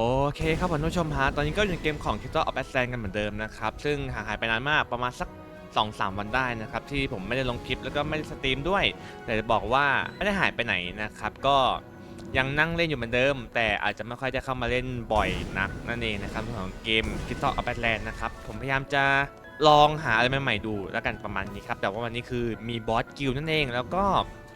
โอเคครับผมท่านผู้ชมฮะ ตอนนี้ก็อยู่ในเกมของ t i t l of a s c e n กันเหมือนเดิมนะครับ ซึ่งห่างหายไปนานมากประมาณสัก 2-3 วันได้นะครับ ที่ผมไม่ได้ลงคลิปแล้วก็ไม่ได้สตรีมด้วย แต่จะบอกว่าไม่ได้หายไปไหนนะครับ ก็ยังนั่งเล่นอยู่เหมือนเดิม แต่อาจจะไม่ค่อยได้เข้ามาเล่นบ่อยนักนั่นเองนะครับของเกม t i t l of a s c e n นะครับ ผมพยายามจะลองหาอะไรใหม่ๆดูแล้วกันประมาณนี้ครับ แต่ว่าวันนี้คือมีบอสกิลนั่นเอง แล้วก็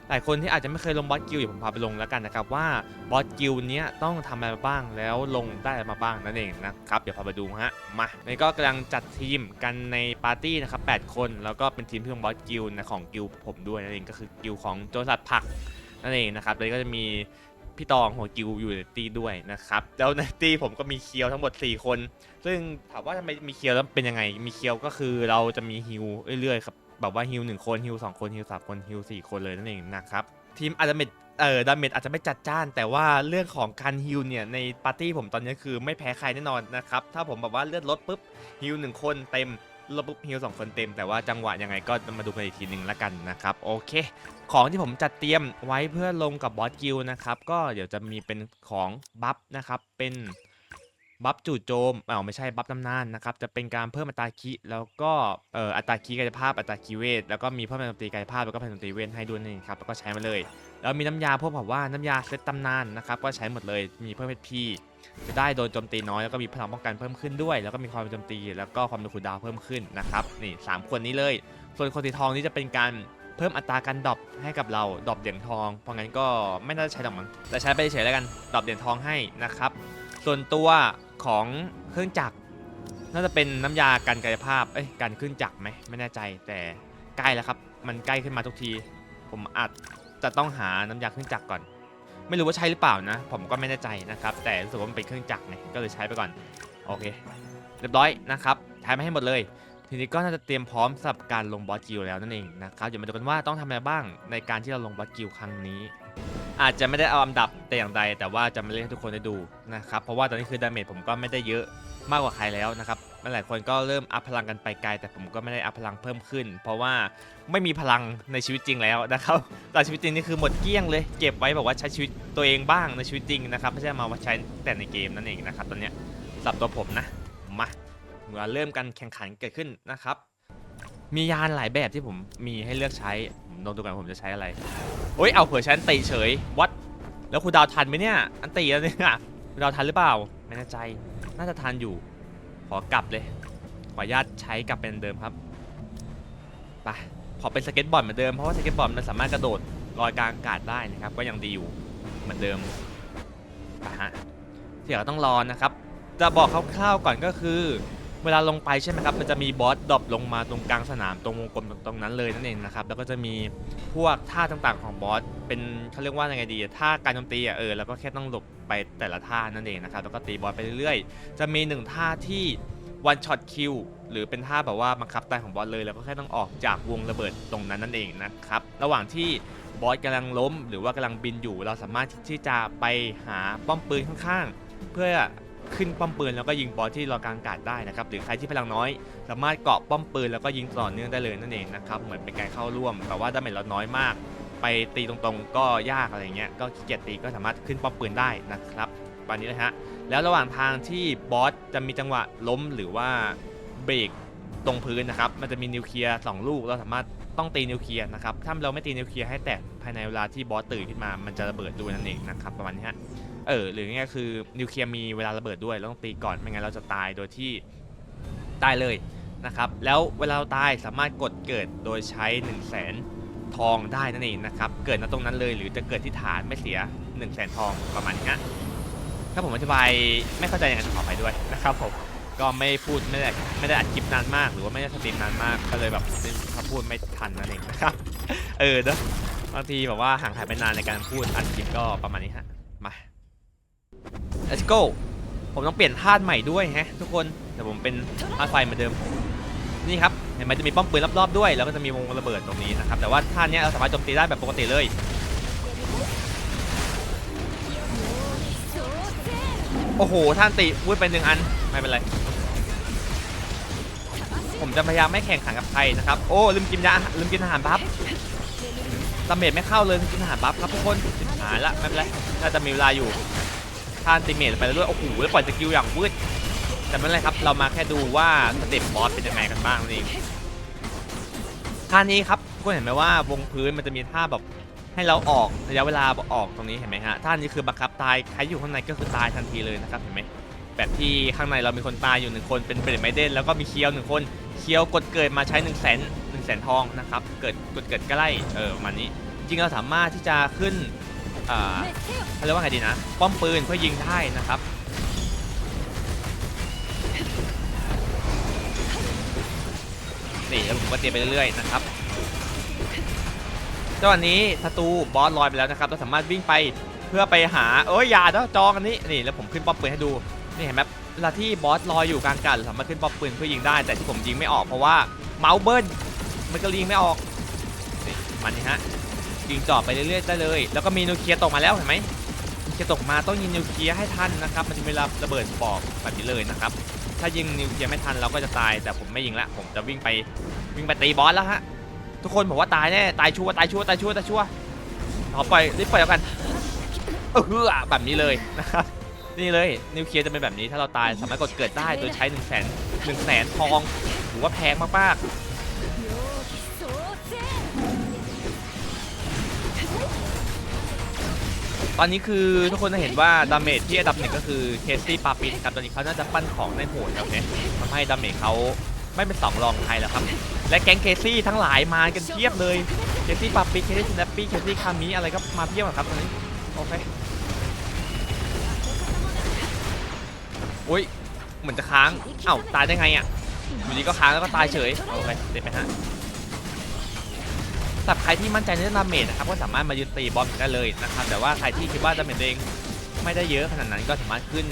หลายคนที่อาจจะไม่เคยลงบอสกิลเดี๋ยวผมพาไปลงแล้วกันนะครับว่าบอสกิลเนี้ยต้องทำอะไรมาบ้างแล้วลงได้อะไรมาบ้างนั่นเองนะครับเดี๋ยวพาไปดูฮะมาในก็กำลังจัดทีมกันในปาร์ตี้นะครับ8คนแล้วก็เป็นทีมที่ลงบอสกิลนะของกิลผมด้วยนั่นเองก็คือกิลของโจรสัตว์ผักนั่นเองนะครับแล้วก็จะมีพี่ตองหัวกิลอยู่ในตีด้วยนะครับแล้วในตีผมก็มีเคียวทั้งหมด 4 คน ซึ่งถามว่าทำไมมีเคียวแล้วเป็นยังไง มีเคียวก็คือเราจะมีฮิวเรื่อยๆครับ แบบว่าฮิวหนึ่งคนฮิวสองคนฮิวสามคนฮิวสี่คนเลยนั่นเองนะครับทีมอาจจะไม่เออดาเมจอาจจะไม่จัดจ้าน แต่ว่าเรื่องของการฮิวเนี่ยในปาร์ตี้ผมตอนนี้คือไม่แพ้ใครแน่นอนนะครับถ้าผมแบบว่าเลือดลดปุ๊บฮิวหนึ่งคนเต็มลดปุ๊บฮิวสองคนเต็มแต่ว่าจังหวะยังไงก็มาดูกันอีกทีหนึ่งละกันนะครับโอเค ของที่ผมจัดเตรียมไว้เพื่อลงกับบอสกิลนะครับก็เดี๋ยวจะมีเป็นของบัฟนะครับเป็น บัฟจู่โจมอ้าวไม่ใช่บัฟตำนานนะครับ จะเป็นการเพิ่มอัตราคีแล้วก็เอ่ออัตราคีกายภาพอัตราคีเวทแล้วก็มีเพิ่มพลังดนตรีกายภาพแล้วก็พลังดนตรีเวทให้ด้วยนี่ครับแล้วก็ใช้มาเลย แล้วมีน้ำยาพวกแบบว่าน้ำยาเซตตำนานนะครับก็ใช้หมดเลยมีเพิ่มเพชรพีจะได้โดนโจมตีน้อยแล้วก็มีพลังป้องกันเพิ่มขึ้นด้วย แล้วก็มีความโจมตีแล้วก็ความดูคูดาวเพิ่มขึ้นนะครับนี่สามคนนี้เลย ส่วนคนสีทองนี่จะเป็นการเพิ่มอัตราการดรอปให้กับเราดรอปเหรียญทองเพราะงั้นก็ไม่น่าจะใช้ดอกมั้งแต่ใช้ไปเฉยแล้วกันดรอปเหรียญทองให้นะครับ ส่วนตัวของเครื่องจักรน่าจะเป็นน้ำยากันกายภาพ เอ้ยกันเครื่องจักรไหมไม่แน่ใจแต่ใกล้แล้วครับ มันใกล้ขึ้นมาทุกที ผมอาจจะต้องหาน้ำยาเครื่องจักรก่อน ไม่รู้ว่าใช่หรือเปล่านะ ผมก็ไม่แน่ใจนะครับ แต่รู้สึกว่ามันเป็นเครื่องจักรไงก็เลยใช้ไปก่อนโอเค เรียบร้อยนะครับใช้มาให้หมดเลย ทีนี้ก็น่าจะเตรียมพร้อมสำหรับการลงบอสกิลแล้วนั่นเองนะครับเดี๋ยวมาดูกันว่าต้องทำอะไรบ้างในการที่เราลงบอสกิลครั้งนี้ อาจจะไม่ได้เอาอันดับแต่อย่างใด แต่ว่าจะมาเล่นให้ทุกคนได้ดูนะครับเพราะว่าตอนนี้คือดาเมจผมก็ไม่ได้เยอะมากกว่าใครแล้วนะครับหลายคนก็เริ่มอัพพลังกันไปไกล แต่ผมก็ไม่ได้อัพพลังเพิ่มขึ้น เพราะว่าไม่มีพลังในชีวิตจริงแล้วนะครับตอนชีวิตจริงนี่คือหมดเกลี้ยงเลยเก็บไว้แบบว่าใช้ชีวิตตัวเองบ้างในชีวิตจริงนะครับไม่ใช่มาว่าใช้แต่ในเกมนั่นเองนะครับตอนนี้สับตัวผมนะมามาเริ่มกันแข่งขันเกิดขึ้นนะครับมียานหลายแบบที่ผมมีให้เลือกใช้ ลองดูกันว่าผมจะใช้อะไรโอ้ยเอาเผื่อฉันตีเฉยวัดแล้วคุณดาวทันไหมเนี่ย อันตีแล้วเนี่ยคุณดาวทันหรือเปล่าไม่แน่ใจน่าจะทันอยู่ ขอกลับเลยขออนุญาตใช้กลับเป็นเดิมครับไปขอเป็นสเก็ตบอร์ดเหมือนเดิมเพราะว่าสเก็ตบอร์ดมันสามารถกระโดดลอยกลางอากาศได้นะครับ ก็ยังดีอยู่เหมือนเดิมไปฮะเดี๋ยวต้องรอนะครับ จะบอกคร่าวๆก่อนก็คือ เวลาลงไปใช่ไหมครับมันจะมีบอสดรอปลงมาตรงกลางสนามตรงวงกลมตรงนั้นเลยนั่นเองนะครับแล้วก็จะมีพวกท่าต่างๆของบอสเป็นเขาเรียกว่ายังไงดีท่าการโจมตีอะเออแล้วก็แค่ต้องหลบไปแต่ละท่านั่นเองนะครับแล้วก็ตีบอสไปเรื่อยๆ จะมีหนึ่งท่าที่ one shot kill หรือเป็นท่าแบบว่าบังคับตายของบอสเลยแล้วก็แค่ต้องออกจากวงระเบิดตรงนั้นนั่นเองนะครับระหว่างที่บอสกำลังล้ม หรือว่ากำลังบินอยู่ เราสามารถที่จะไปหาป้อมปืนข้างๆ เพื่อ ขึ้นป้อมปืนแล้วก็ยิงบอสที่รอกลางอากาศได้นะครับหรือใครที่พลังน้อย สามารถเกาะป้อมปืนแล้วก็ยิงต่อเนื่องได้เลยนั่นเองนะครับเหมือนเป็นการเข้าร่วม แต่ว่าดาเมจเราน้อยมาก ไปตีตรงๆ ก็ยากอะไรเงี้ยก็ขี้เกียจตีก็สามารถขึ้นป้อมปืนได้นะครับตอนนี้นะฮะแล้วระหว่างทางที่บอสจะมีจังหวะล้มหรือว่าเบรกตรงพื้นนะครับมันจะมีนิวเคลียร์สองลูกเราสามารถต้องตีนิวเคลียร์นะครับถ้าเราไม่ตีนิวเคลียร์ให้แตกภายในเวลาที่บอสตื่นขึ้นมามันจะระเบิดด้วยนั่นเองนะครับประมาณนี้ฮะ เออหรือง่ายคือนิวเคลียร์มีเวลาระเบิดด้วยเราต้องตีก่อนไม่งั้นเราจะตายโดยที่ตายเลยนะครับแล้วเวลาเราตายสามารถกดเกิดโดยใช้ 1 0 0 0 0แสนทองได้นั่นเองนะครับเกิดณตรงนั้นเลยหรือจะเกิดที่ฐานไม่เสีย 1 0 0 0 0แสนทองประมาณนี้ฮะถ้าผมอธิบายไม่เข้าใจยังไงขอไปด้วยนะครับผมก็ไม่พูดไม่ได้ไม่ได้อัดคลิปนานมาก หรือว่าไม่ได้สตรีมนานมากก็เลยแบบถ้าพูดไม่ทันนั่นเองนะครับเออเนอะบางทีแบบว่าห่างหายไปนานในการพูดอัดคลิปก็ประมาณนี้ฮะ let's go ผมต้องเปลี่ยนธาตุใหม่ด้วยฮะทุกคนแต่ผมเป็นธาไฟเหมือนเดิม นี่ครับเห็นไหมจะมีป้อมปืนรอบๆด้วย แล้วก็จะมีวงระเบิดตรงนี้นะครับ แต่ว่าท่าเนี้ยเราสามารถโจมตีได้แบบปกติเลยโอ้โห ท่านติวุ้ยไปหนึ่งอัน ไม่เป็นไร ผมจะพยายามไม่แข่งขันกับใครนะครับ โอ้ ลืมกินยาลืมกินอาหารบัฟดาเมจไม่เข้าเลยกินอาหารบัฟครับทุกคนหายละ ไม่เป็นไร น่าจะมีเวลาอยู่ ท่านติเมตไปแล้วด้วย โอ้โหแล้วปล่อยสกิลอย่างวืดแต่ไม่เป็นไรครับ เรามาแค่ดูว่าสเต็ปบอสเป็นยังไงกันบ้างนั่นเองท่านี้ครับทุกคนเห็นไหมว่าวงพื้นมันจะมีท่าแบบให้เราออกระยะเวลาออกตรงนี้เห็นไหมฮะท่านี้คือบังคับตายใครอยู่ข้างในก็คือตายทันทีเลยนะครับเห็นไหมแบบที่ข้างในเรามีคนตายอยู่หนึ่งคนเป็นเบรดไมเดนแล้วก็มีเคียวหนึ่งคนเคียวกดเกิดมาใช้หนึ่งแสนหนึ่งแสนทองนะครับเกิดกดเกิดใกล้เออประมาณนี้ จริงเราสามารถที่จะขึ้น อ่าเขาเรียกว่าไงดีนะ ป้อมปืนเพื่อยิงได้นะครับนี่แล้วผมก็เตรียมไปเรื่อยๆนะครับจังหวะนี้ศัตรูบอสลอยไปแล้วนะครับเราสามารถวิ่งไปเพื่อไปหาเอ้ยยาเนาะจองอันนี้นี่แล้วผมขึ้นป้อมปืนให้ดูนี่เห็นไหมเวลาที่บอสลอยอยู่กลางกาศเราสามารถขึ้นป้อมปืนเพื่อยิงได้แต่ที่ผมยิงไม่ออกเพราะว่าเมาส์เบิ้ลมันก็ยิงไม่ออกนี่มันนี่ฮะ ยิงจ่อไปเรื่อยๆได้เลย แล้วก็มีนิวเคลียร์ตกมาแล้วเห็นไหมนิวเคลียร์ตกมาต้องยิงนิวเคลียร์ให้ทันนะครับมันจะมีระเบิดปอกแบบนี้เลยนะครับถ้ายิงนิวเคลียร์ไม่ทันเราก็จะตายแต่ผมไม่ยิงละผมจะวิ่งไปวิ่งไปตีบอสแล้วฮะทุกคนบอกว่าตายแน่ตายชัวตายชัวตายชัวตายชัวขอปล่อยรีบปล่อยแล้วกันเออแบบนี้เลยนะครับนี่เลยนิวเคลียร์จะเป็นแบบนี้ถ้าเราตายสามารถกดเกิดได้โดยใช้1นึ่งแสนหนึ่งแสนทองถือว่าแพงมากๆ อนนี้คือทุกคนจะเห็นว่าดาเมจที่อันดับหนึ่งก็คือเคสซี่ปาปินครับตอนนี้เขาน่าจะปั้นของได้โหดครับเนี่ยทำให้ดาเมจเขาไม่เป็นสองรองใครแล้วครับ และแก๊งเคซี่ทั้งหลายมากันเพียบเลยเคซี่ปาปินเคซี่แนปปี้เคซี่คามิอะไรก็มาเพียบครับตอนนี้โอเคอุ้ยเหมือนจะค้างเอ้าตายได้ไงอะอยู่ดีก็ค้างแล้วก็ตายเฉยโอเคเด็ดไปฮะ สำหรับใครที่มั่นใจในเรื่องดาเมจนะครับก็สามารถมายืนตีบอสได้เลยนะครับแต่ว่าใครที่คิดว่าดาเมจตัวเองไม่ได้เยอะขนาดนั้นก็สามารถขึ้น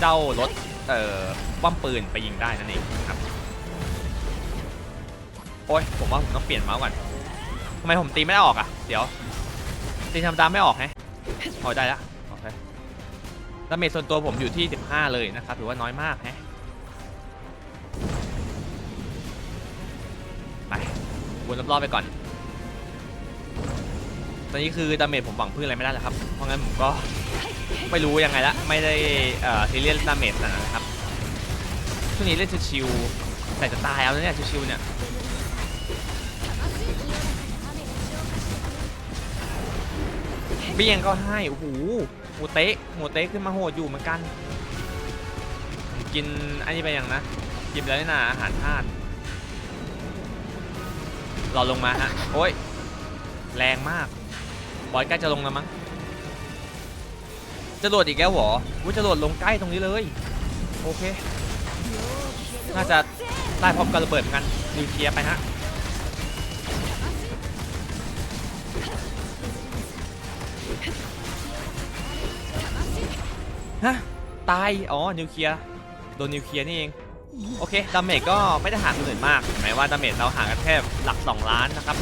เจ้ารถเอ่อป้อมปืนไปยิงได้นั่นเองครับโอ้ยผมว่าผมต้องเปลี่ยนเมาส์ก่อนทำไมผมตีไม่ออกอะเดี๋ยวตีธรรมดาไม่ออกแฮะพอได้ละโอเคดาเมจส่วนตัวผมอยู่ที่ 15 เลยนะครับถือว่าน้อยมากแฮะไปวนรอบๆไปก่อน ตอนนี้คือดาเมจผมหวังพึ่งอะไรไม่ได้แล้วครับ เพราะงั้นผมก็ไม่รู้ยังไงละ ไม่ได้เอ่อซีเรียสดาเมจนะครับช่วงนี้เล่นชิวๆแต่จะตายเอาแล้วเนี่ยชิวๆเนี่ยเบี้ยงก็ให้โอ้โหหมูเต๊ะหมูเต๊ะขึ้นมาโหดอยู่เหมือนกัน กินอันนี้ไปยังนะ กินแล้วนี่นะอาหารธาตุเราลงมาฮะ โอ้ย แรงมาก บอยใกล้จะลงแล้วมั้งจะโดดอีกแล้วหรอว่าจะโดดลงใกล้ตรงนี้เลย โอเค น่าจะได้พร้อมกับระเบิดเหมือนกันนิวเคลียร์ไปฮะฮะตาย อ๋อ นิวเคลียร์ โดนนิวเคลียร์นี่เอง โอเค ดาเมจก็ไม่ได้ห่างกันอื่นมากแม้ว่าดาเมจเราห่างกันแค่หลัก 2 ล้านนะครับ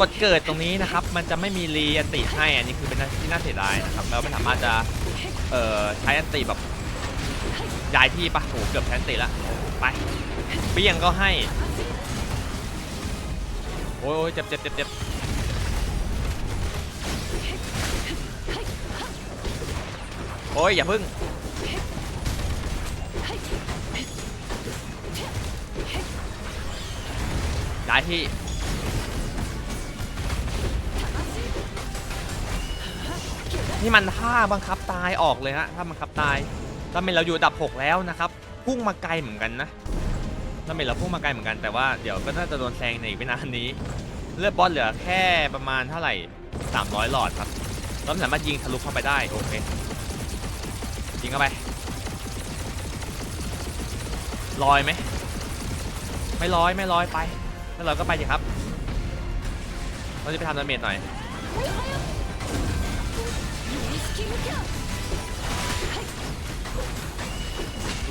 กดเกิดตรงนี้นะครับ มันจะไม่มีรีอันติให้ อันนี้คือเป็นที่น่าเสียดายนะครับเราไม่สามารถจะเอ่อใช้อันติแบบย้ายที่ปะโหเกือบใช้อันติละไปเปี้ยงก็ให้โอ้ยเจ็บเจ็บเจ็บเจ็บโอ้ยอย่าพึ่งย้ายที่ นี่มันท่าบังคับตายออกเลยฮะถ้าบังคับตายถ้าเป็นเราอยู่ดับ 6 แล้วนะครับพุ่งมาไกลเหมือนกันนะถ้าเป็นเราพุ่งมาไกลเหมือนกันแต่ว่าเดี๋ยวก็น่าจะโดนแซงในอีกไม่นานนี้ เลือดบอสเหลือแค่ประมาณเท่าไหร่ 300 หลอดครับเราสามารถยิงทะลุเข้าไปได้โอเคยิงเข้าไปลอยไหมไม่ลอยไม่ลอยไปแล้วเราก็ไปสิครับเราจะไปทำดาเมจหน่อย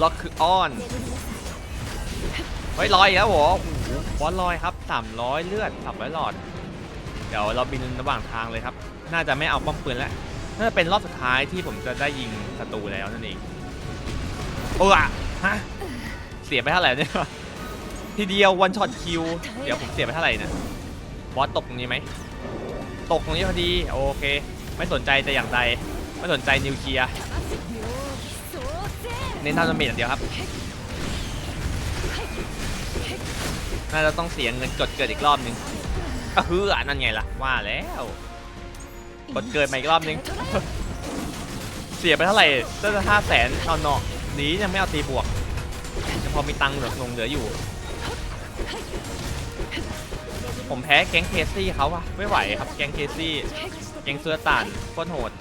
ล็อกคืออ้อนเฮ้ยลอยแล้วหรอโอ้โหบอสลอยครับ 300 เลือด300หลอด เดี๋ยวเราบินระหว่างทางเลยครับ น่าจะไม่เอาป้อมปืนแล้ว น่าจะเป็นรอบสุดท้ายที่ผมจะได้ยิงศัตรูแล้วนั่นเอง โอ้อะฮะ เสียไปเท่าไหร่เนี่ย ทีเดียววันช็อตคิว เดี๋ยวผมเสียไปเท่าไหร่นะบอสตกตรงนี้ไหม ตกตรงนี้พอดี โอเค ไม่สนใจแต่อย่างใด ไม่สนใจนิวเคลียร์เน้นทำดาเมจอย่างเดียวครับ น่าจะต้องเสียเงินกดเกิดอีกรอบนึงอะฮืออะนั่นไงล่ะ ว่าแล้ว กดเกิดมาอีกรอบนึง เสียไปเท่าไหร่ตั้งแต่ห้าแสนเอาเนาะหนียังไม่เอาตีบวกยังพอมีตังค์เหลือลงเหลืออยู่ ผมแพ้แก๊งเคซี่เขาอะไม่ไหวครับแก๊งเคซี่ แก๊งเสื้อต่านโคตรโหด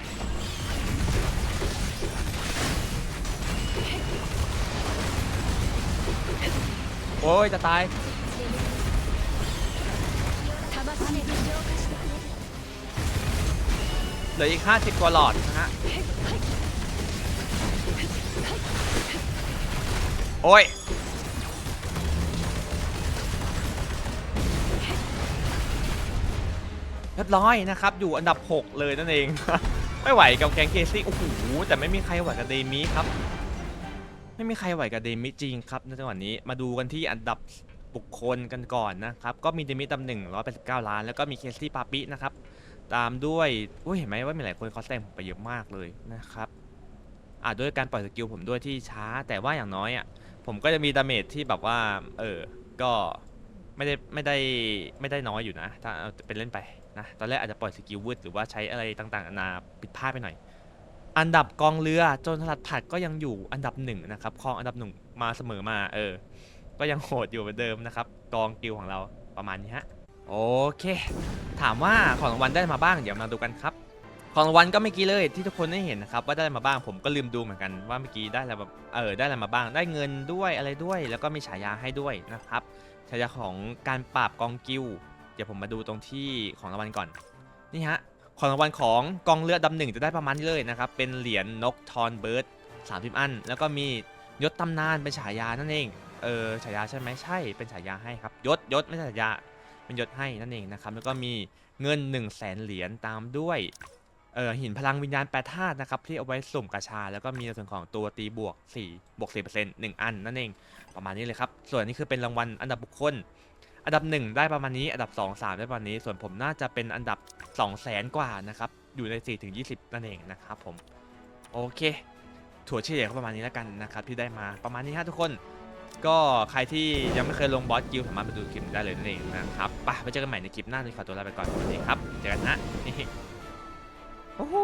โอ้ยจะตายเหลืออีก 50 กว่าหลอดนะฮะ โอ้ย เรียบร้อยนะครับ อยู่อันดับ 6 เลยนั่นเอง ไม่ไหวกับแกงเคซี่ โอ้โห แต่ไม่มีใครไหวกับเดมิครับ ไม่มีใครไหวกับเดมิจริงครับในจังหวะนี้มาดูกันที่อันดับบุคคลกันก่อนนะครับ ก็มีเดมิตำหนึ่งร้อยแปดสิบเก้าล้าน แล้วก็มีเคซี่ปาปินะครับ ตามด้วยอุ้ยเห็นไหมว่ามีหลายคนเขาแซงผมไปเยอะมากเลยนะครับอ่าด้วยการปล่อยสกิลผมด้วยที่ช้า แต่ว่าอย่างน้อยอะผมก็จะมีดาเมจที่แบบว่า เออ ก็ไม่ได้ไม่ได้ไม่ได้น้อยอยู่นะ ถ้าเอาเป็นเล่นไปนะ ตอนแรกอาจจะปล่อยสกิลวืดหรือว่าใช้อะไรต่างๆนานาผิดพลาดไปหน่อย อันดับกองเรือโจนสลัดผัดก็ยังอยู่อันดับหนึ่งนะครับครองอันดับหนึ่งมาเสมอมาเออ ก็ยังโหดอยู่เหมือนเดิมนะครับกองกิลของเราประมาณนี้ฮะโอเค ถามว่าของรางวัลได้มาบ้างเดี๋ยวมาดูกันครับ ของรางวัลก็เมื่อกี้เลยที่ทุกคนได้เห็นนะครับว่าได้มาบ้างผมก็ลืมดูเหมือนกันว่าเมื่อกี้ได้อะไรแบบเออได้อะไรมาบ้าง ได้เงินด้วยอะไรด้วย แล้วก็มีฉายาให้ด้วยนะครับฉายาของการปราบกองกิลเดี๋ยวผมมาดูตรงที่ของรางวัลก่อนนี่ฮะ ของรางวัลของกองเรือดำหนึ่งจะได้ประมาณนี้เลยนะครับ เป็นเหรียญนกทอนเบิร์ดสามสิบอัน แล้วก็มียศตำนานเป็นฉายานั่นเอง เออฉายาใช่ไหมใช่ เป็นฉายาให้ครับ ยศยศไม่ใช่ฉายา เป็นยศให้นั่นเองนะครับ แล้วก็มีเงิน1นึ่งแสนเหรียญตามด้วย เอ่อหินพลังวิญญาณแปดธาตุนะครับที่เอาไว้สุ่มกาชา แล้วก็มีในส่วนของตัวตีบวก4บวก4%หนึ่งอันนั่นเอง ประมาณนี้เลยครับ ส่วนนี้คือเป็นรางวัลอันดับบุคคล อันดับ 1 ได้ประมาณนี้ อันดับ 2 3 ได้ประมาณนี้ ส่วนผมน่าจะเป็นอันดับ 2 0 0แสนกว่านะครับ อยู่ใน 4 ถึง 20 นั่นเองนะครับผม โอเค ถั่วเฉลี่ยก็ประมาณนี้แล้วกันนะครับ ที่ได้มาประมาณนี้ฮะทุกคน ก็ใครที่ยังไม่เคยลงบอสกิลสามารถไปดูคลิปได้เลยนั่นเองนะครับไปไปเจอกันใหม่ในคลิปหน้าในขอตัวลาไปก่อนสวัสดีครับ เจอกันนะโอ้โห